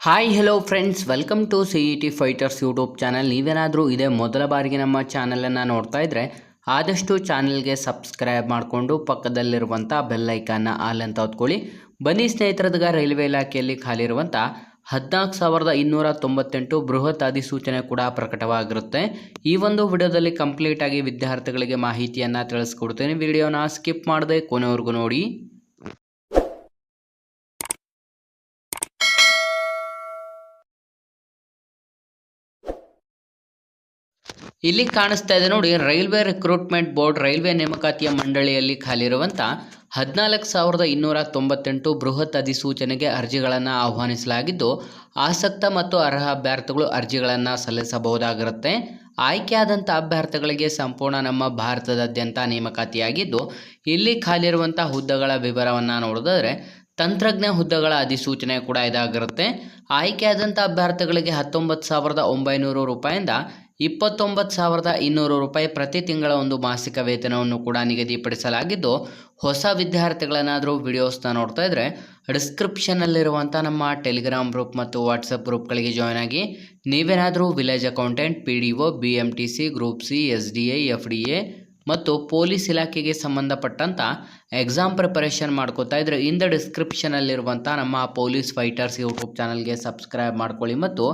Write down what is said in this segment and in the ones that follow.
Hi hello friends welcome to C E T fighters YouTube channel ನೀವೇನಾದರೂ ಇದೇ ಮೊದಲ ಬಾರಿಗೆ ನಮ್ಮ ಚಾನಲನ್ನು ನೋಡ್ತಾ ಇದ್ದರೆ ಆದಷ್ಟು ಚಾನಲ್ಗೆ ಸಬ್ಸ್ಕ್ರೈಬ್ ಮಾಡಿಕೊಂಡು ಪಕ್ಕದಲ್ಲಿರುವಂಥ ಬೆಲ್ಲೈಕನ್ನ ಆಲ್ ಅಂತ ಹೊತ್ಕೊಳ್ಳಿ. ಬನ್ನಿ ಸ್ನೇಹಿತರದಗ, ರೈಲ್ವೆ ಇಲಾಖೆಯಲ್ಲಿ ಖಾಲಿ ಇರುವಂಥ ಹದಿನಾಲ್ಕು ಸಾವಿರದ ಇನ್ನೂರ ತೊಂಬತ್ತೆಂಟು ಬೃಹತ್ ಅಧಿಸೂಚನೆ ಕೂಡ ಪ್ರಕಟವಾಗಿರುತ್ತೆ. ಈ ಒಂದು ವಿಡಿಯೋದಲ್ಲಿ ಕಂಪ್ಲೀಟಾಗಿ ವಿದ್ಯಾರ್ಥಿಗಳಿಗೆ ಮಾಹಿತಿಯನ್ನು ತಿಳಿಸ್ಕೊಡ್ತೇನೆ. ವಿಡಿಯೋನ ಸ್ಕಿಪ್ ಮಾಡದೆ ಕೊನೆವರೆಗೂ ನೋಡಿ. ಇಲ್ಲಿ ಕಾಣಿಸ್ತಾ ಇದೆ ನೋಡಿ, ರೈಲ್ವೆ ರಿಕ್ರೂಟ್ಮೆಂಟ್ ಬೋರ್ಡ್, ರೈಲ್ವೆ ನೇಮಕಾತಿಯ ಮಂಡಳಿಯಲ್ಲಿ ಖಾಲಿರುವಂಥ ಹದಿನಾಲ್ಕು ಸಾವಿರದ ಇನ್ನೂರ ತೊಂಬತ್ತೆಂಟು ಬೃಹತ್ ಅಧಿಸೂಚನೆಗೆ ಅರ್ಜಿಗಳನ್ನು ಆಹ್ವಾನಿಸಲಾಗಿದ್ದು, ಆಸಕ್ತ ಮತ್ತು ಅರ್ಹ ಅಭ್ಯರ್ಥಿಗಳು ಅರ್ಜಿಗಳನ್ನು ಸಲ್ಲಿಸಬಹುದಾಗಿರುತ್ತೆ. ಆಯ್ಕೆಯಾದಂಥ ಅಭ್ಯರ್ಥಿಗಳಿಗೆ ಸಂಪೂರ್ಣ ನಮ್ಮ ಭಾರತದಾದ್ಯಂತ ನೇಮಕಾತಿಯಾಗಿದ್ದು, ಇಲ್ಲಿ ಖಾಲಿರುವಂಥ ಹುದ್ದೆಗಳ ವಿವರವನ್ನು ನೋಡಿದ್ರೆ ತಂತ್ರಜ್ಞ ಹುದ್ದೆಗಳ ಅಧಿಸೂಚನೆ ಕೂಡ ಇದಾಗಿರುತ್ತೆ. ಆಯ್ಕೆಯಾದಂಥ ಅಭ್ಯರ್ಥಿಗಳಿಗೆ ಹತ್ತೊಂಬತ್ತು ಸಾವಿರದ ಒಂಬೈನೂರು ರೂಪಾಯಿಂದ ಇಪ್ಪತ್ತೊಂಬತ್ತು ಸಾವಿರದ ಇನ್ನೂರು ರೂಪಾಯಿ ಪ್ರತಿ ತಿಂಗಳ ಒಂದು ಮಾಸಿಕ ವೇತನವನ್ನು ಕೂಡ ನಿಗದಿಪಡಿಸಲಾಗಿದ್ದು, ಹೊಸ ವಿದ್ಯಾರ್ಥಿಗಳನ್ನಾದರೂ ವಿಡಿಯೋಸ್ನ ನೋಡ್ತಾ ಇದ್ದರೆ ಡಿಸ್ಕ್ರಿಪ್ಷನಲ್ಲಿರುವಂಥ ನಮ್ಮ ಟೆಲಿಗ್ರಾಮ್ ಗ್ರೂಪ್ ಮತ್ತು ವಾಟ್ಸಪ್ ಗ್ರೂಪ್ಗಳಿಗೆ ಜಾಯ್ನ್ ಆಗಿ ನೀವೇನಾದರೂ village accountant, P D O, B M T C, group C, S D A, F D A ಮತ್ತು ಪೊಲೀಸ್ ಇಲಾಖೆಗೆ ಸಂಬಂಧಪಟ್ಟಂಥ ಎಕ್ಸಾಮ್ ಪ್ರಿಪರೇಷನ್ ಮಾಡ್ಕೋತಾ ಇದ್ರೆ ಇಂದ ಡಿಸ್ಕ್ರಿಪ್ಷನಲ್ಲಿರುವಂಥ ನಮ್ಮ ಪೊಲೀಸ್ ಫೈಟರ್ಸ್ ಯೂಟ್ಯೂಬ್ ಚಾನಲ್ಗೆ ಸಬ್ಸ್ಕ್ರೈಬ್ ಮಾಡ್ಕೊಳ್ಳಿ ಮತ್ತು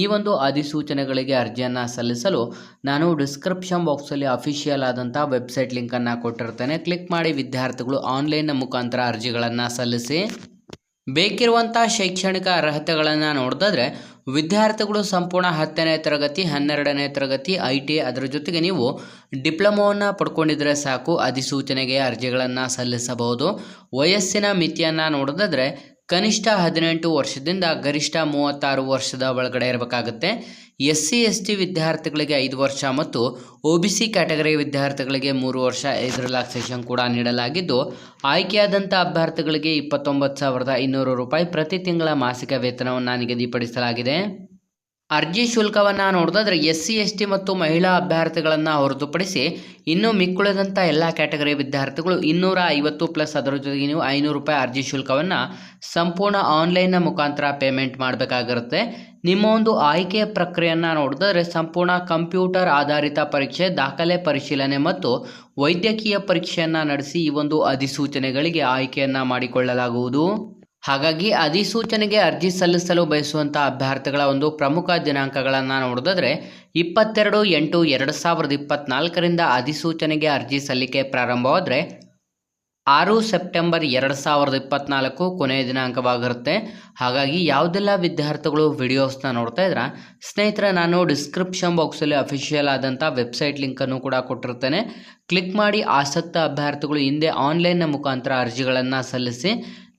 ಈ ಒಂದು ಅಧಿಸೂಚನೆಗಳಿಗೆ ಅರ್ಜಿಯನ್ನು ಸಲ್ಲಿಸಲು ನಾನು ಡಿಸ್ಕ್ರಿಪ್ಷನ್ ಬಾಕ್ಸಲ್ಲಿ ಅಫಿಷಿಯಲ್ ಆದಂಥ ವೆಬ್ಸೈಟ್ ಲಿಂಕನ್ನು ಕೊಟ್ಟಿರ್ತೇನೆ. ಕ್ಲಿಕ್ ಮಾಡಿ ವಿದ್ಯಾರ್ಥಿಗಳು ಆನ್ಲೈನ್ನ ಮುಖಾಂತರ ಅರ್ಜಿಗಳನ್ನು ಸಲ್ಲಿಸಿ. ಬೇಕಿರುವಂಥ ಶೈಕ್ಷಣಿಕ ಅರ್ಹತೆಗಳನ್ನು ನೋಡಿದ್ರೆ ವಿದ್ಯಾರ್ಥಿಗಳು ಸಂಪೂರ್ಣ ಹತ್ತನೇ ತರಗತಿ, ಹನ್ನೆರಡನೇ ತರಗತಿ, ಐ ಟಿ ಅದರ ಜೊತೆಗೆ ನೀವು ಡಿಪ್ಲೊಮೋವನ್ನು ಪಡ್ಕೊಂಡಿದ್ರೆ ಸಾಕು. ಅಧಿಸೂಚನೆಗೆ ಅರ್ಜಿಗಳನ್ನು ಸಲ್ಲಿಸಬಹುದು. ವಯಸ್ಸಿನ ಮಿತಿಯನ್ನು ನೋಡೋದಾದ್ರೆ ಕನಿಷ್ಠ ಹದಿನೆಂಟು ವರ್ಷದಿಂದ ಗರಿಷ್ಠ ಮೂವತ್ತಾರು ವರ್ಷದ ಒಳಗಡೆ ಇರಬೇಕಾಗುತ್ತೆ. ಎಸ್ ಸಿ ಎಸ್ ಟಿ ವಿದ್ಯಾರ್ಥಿಗಳಿಗೆ ಐದು ವರ್ಷ ಮತ್ತು ಒ ಬಿ ಸಿ ಕ್ಯಾಟಗರಿ ವಿದ್ಯಾರ್ಥಿಗಳಿಗೆ ಮೂರು ವರ್ಷ ಏಜ್ ರಿಲ್ಯಾಕ್ಸೇಷನ್ ಕೂಡ ನೀಡಲಾಗಿದ್ದು, ಆಯ್ಕೆಯಾದಂಥ ಅಭ್ಯರ್ಥಿಗಳಿಗೆ ಇಪ್ಪತ್ತೊಂಬತ್ತು ಸಾವಿರದ ಇನ್ನೂರು ರೂಪಾಯಿ ಪ್ರತಿ ತಿಂಗಳ ಮಾಸಿಕ ವೇತನವನ್ನು ನಿಗದಿಪಡಿಸಲಾಗಿದೆ. ಅರ್ಜಿ ಶುಲ್ಕವನ್ನು ನೋಡೋದಾದ್ರೆ ಎಸ್ ಸಿ, ಎಸ್ ಟಿ ಮತ್ತು ಮಹಿಳಾ ಅಭ್ಯರ್ಥಿಗಳನ್ನು ಹೊರತುಪಡಿಸಿ ಇನ್ನೂ ಮಿಕ್ಕುಳಿದಂಥ ಎಲ್ಲ ಕ್ಯಾಟಗರಿ ವಿದ್ಯಾರ್ಥಿಗಳು ಇನ್ನೂರ ಐವತ್ತು ಪ್ಲಸ್ ಅದರ ಜೊತೆಗೆ ನೀವು ಐನೂರು ರೂಪಾಯಿ ಅರ್ಜಿ ಶುಲ್ಕವನ್ನು ಸಂಪೂರ್ಣ ಆನ್ಲೈನ್ನ ಮುಖಾಂತರ ಪೇಮೆಂಟ್ ಮಾಡಬೇಕಾಗಿರುತ್ತೆ. ನಿಮ್ಮ ಒಂದು ಆಯ್ಕೆಯ ಪ್ರಕ್ರಿಯೆಯನ್ನು ನೋಡಿದ್ರೆ ಸಂಪೂರ್ಣ ಕಂಪ್ಯೂಟರ್ ಆಧಾರಿತ ಪರೀಕ್ಷೆ, ದಾಖಲೆ ಪರಿಶೀಲನೆ ಮತ್ತು ವೈದ್ಯಕೀಯ ಪರೀಕ್ಷೆಯನ್ನು ನಡೆಸಿ ಈ ಒಂದು ಅಧಿಸೂಚನೆಗಳಿಗೆ ಆಯ್ಕೆಯನ್ನು ಮಾಡಿಕೊಳ್ಳಲಾಗುವುದು. ಹಾಗಾಗಿ ಅಧಿಸೂಚನೆಗೆ ಅರ್ಜಿ ಸಲ್ಲಿಸಲು ಬಯಸುವಂಥ ಅಭ್ಯರ್ಥಿಗಳ ಒಂದು ಪ್ರಮುಖ ದಿನಾಂಕಗಳನ್ನು ನೋಡಿದ್ರೆ ಇಪ್ಪತ್ತೆರಡು, ಎಂಟು, ಎರಡು ಸಾವಿರದ ಇಪ್ಪತ್ತ್ನಾಲ್ಕರಿಂದ ಅಧಿಸೂಚನೆಗೆ ಅರ್ಜಿ ಸಲ್ಲಿಕೆ ಪ್ರಾರಂಭವಾದರೆ, ಆರು ಸೆಪ್ಟೆಂಬರ್ ಎರಡು ಸಾವಿರದ ಇಪ್ಪತ್ತ್ನಾಲ್ಕು ಕೊನೆಯ ದಿನಾಂಕವಾಗಿರುತ್ತೆ. ಹಾಗಾಗಿ ಯಾವುದೆಲ್ಲ ವಿದ್ಯಾರ್ಥಿಗಳು ವಿಡಿಯೋಸ್ನ ನೋಡ್ತಾ ಇದ್ರ, ಸ್ನೇಹಿತರೆ, ನಾನು ಡಿಸ್ಕ್ರಿಪ್ಷನ್ ಬಾಕ್ಸಲ್ಲಿ ಅಫಿಷಿಯಲ್ ಆದಂಥ ವೆಬ್ಸೈಟ್ ಲಿಂಕನ್ನು ಕೂಡ ಕೊಟ್ಟಿರ್ತೇನೆ. ಕ್ಲಿಕ್ ಮಾಡಿ ಆಸಕ್ತ ಅಭ್ಯರ್ಥಿಗಳು ಹಿಂದೆ ಆನ್ಲೈನ್ನ ಮುಖಾಂತರ ಅರ್ಜಿಗಳನ್ನು ಸಲ್ಲಿಸಿ